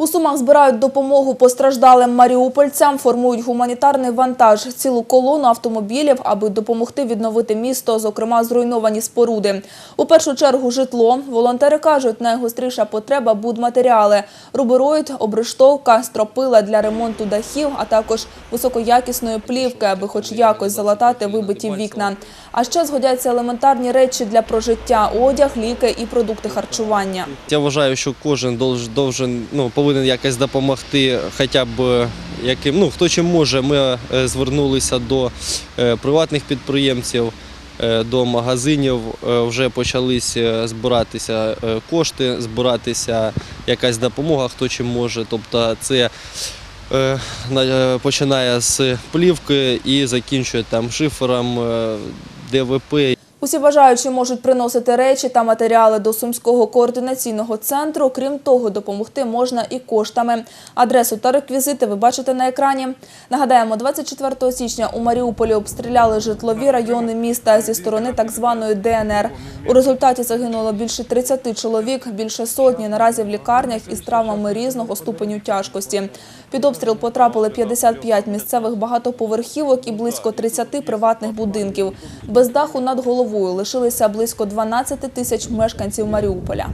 У Сумах збирають допомогу постраждалим маріупольцям, формують гуманітарний вантаж, цілу колону автомобілів, аби допомогти відновити місто, зокрема зруйновані споруди. У першу чергу житло. Волонтери кажуть, найгостріша потреба – будматеріали. Рубероїд, обрештовка, стропила для ремонту дахів, а також високоякісної плівки, аби хоч якось залатати вибиті вікна. А ще згодяться елементарні речі для прожиття – одяг, ліки і продукти харчування. Я вважаю, що кожен долж- должен, ну, повинен якось допомогти, хоча б яким, ну, хто чим може. Ми е, звернулися до е, приватних підприємців, е, до магазинів. Вже почалися збиратися кошти, збиратися якась допомога, хто чим може. Тобто це на- починає з плівки і закінчує там шифером, ДВП Усі бажаючі можуть приносити речі та матеріали до Сумського координаційного центру. Крім того, допомогти можна і коштами. Адресу та реквізити ви бачите на екрані. Нагадаємо, 24 січня у Маріуполі обстріляли житлові райони міста зі сторони так званої ДНР. У результаті загинуло більше 30 чоловік, більше сотні наразі в лікарнях із травмами різного ступеню тяжкості. Під обстріл потрапили 55 місцевих багатоповерхівок і близько 30 приватних будинків. Без даху над головою лишилися близько 12 тисяч мешканців Маріуполя.